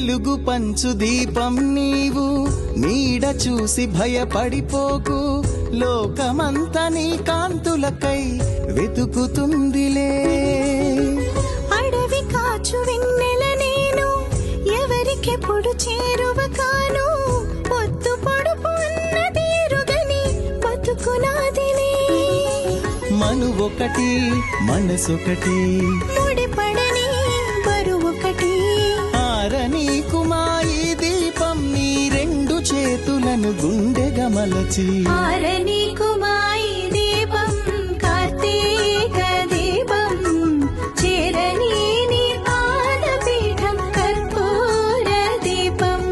పంచు దీపం నీవు. నీడ చూసి భయపడిపోకు. లోకమంతా నీ కాంతులకై వెతుకుతుందిలే. అడవి కాచు వెన్నెల నేను. ఎవరికెప్పుడు చేరువ కాను పొద్దు పొడుపు ఎరుగని బతుకునాదిలే మను ఒకటి మనసొకటి. చేతులను గుండె మలచి కుమాయి దీపం కార్తీక దీపం చేరని పాదపీఠం కర్పూర దీపం.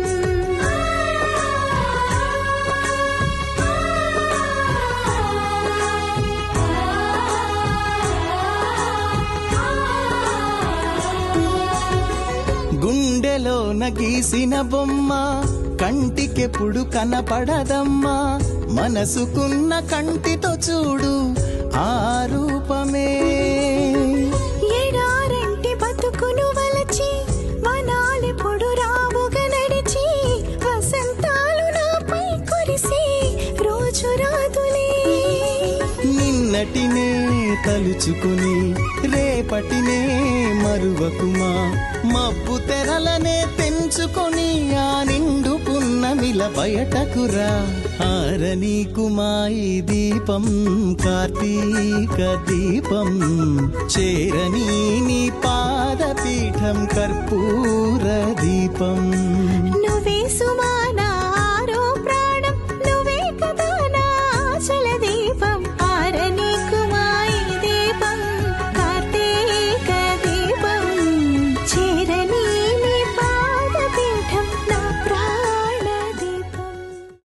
గుండెలో నగీసిన బొమ్మ కంటికెప్పుడు కనపడదమ్మా. మనసుకున్న కంటితో చూడు ఆ రూపమే. ఎడారంటి బతుకును వలచి వనాలెప్పుడు రావుగా నడిచి వసంతాలు నాపై కురిసి రోజు రాదులే. నిన్నటినే తలుచుకుని రేపటినే మరువకుమా. మబ్బు తెరలనే తెంచుకొని బయటకురా ఆరని కుమాయి దీపం కార్తీక దీపం. చేరని నీ పాదపీఠం కర్పూర దీపం. నువ్వే సుమానా